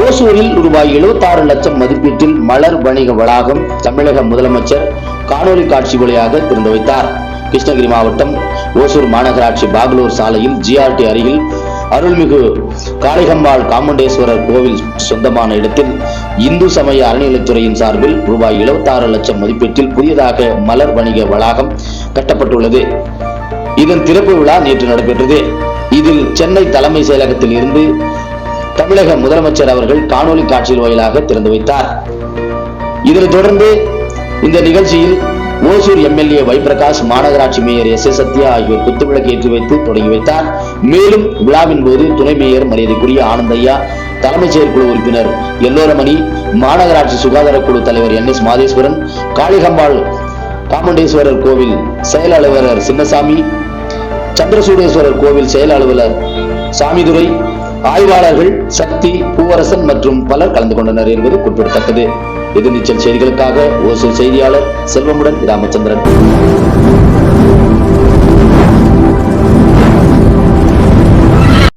ஓசூரில் ரூபாய் 76 லட்சம் மதிப்பீட்டில் மலர் வணிக வளாகம் தமிழக முதலமைச்சர் காணொலி காட்சி வழியாக திறந்து வைத்தார். கிருஷ்ணகிரி மாவட்டம் ஓசூர் மாநகராட்சி பாகலூர் சாலையில் ஜிஆர்டி அருகில் அருள்மிகு காளிகம்பாள் காமுண்டேஸ்வரர் கோவில் சொந்தமான இடத்தில் இந்து சமய அறநிலைத்துறையின் சார்பில் ரூபாய் 76 லட்சம் மதிப்பீட்டில் புதியதாக மலர் வணிக வளாகம் கட்டப்பட்டுள்ளது. இதன் திறப்பு விழா நேற்று நடைபெற்றது. இதில் சென்னை தலைமை செயலகத்தில் இருந்து தமிழக முதலமைச்சர் அவர்கள் காணொலி காட்சியில் வாயிலாக திறந்து வைத்தார். இதனைத் தொடர்ந்து இந்த நிகழ்ச்சியில் ஓசூர் எம்எல்ஏ வைபிரகாஷ் மாநகராட்சி மேயர் எஸ் எஸ் சத்யா ஆகியோர் குத்துவிளக்கு ஏற்றி வைத்து தொடங்கி வைத்தார். மேலும் விழாவின் போது துணை மேயர் மரியாதைக்குரிய ஆனந்தையா தலைமைச் செயற்குழு உறுப்பினர் எல்லோரமணி மாநகராட்சி சுகாதார குழு தலைவர் என் எஸ் மாதேஸ்வரன் காளிகம்பாள் காமண்டேஸ்வரர் கோவில் செயல் அலுவலர் சின்னசாமி சந்திரசூடேஸ்வரர் கோவில் செயல் அலுவலர் சாமிதுரை ஆய்வாளர்கள் சக்தி பூவரசன் மற்றும் பலர் கலந்து கொண்டனர் என்பது குறிப்பிடத்தக்கது. எதிர்நீச்சல் செய்திகளுக்காக ஓசூர் செய்தியாளர் செல்வமுடன் ராமச்சந்திரன்.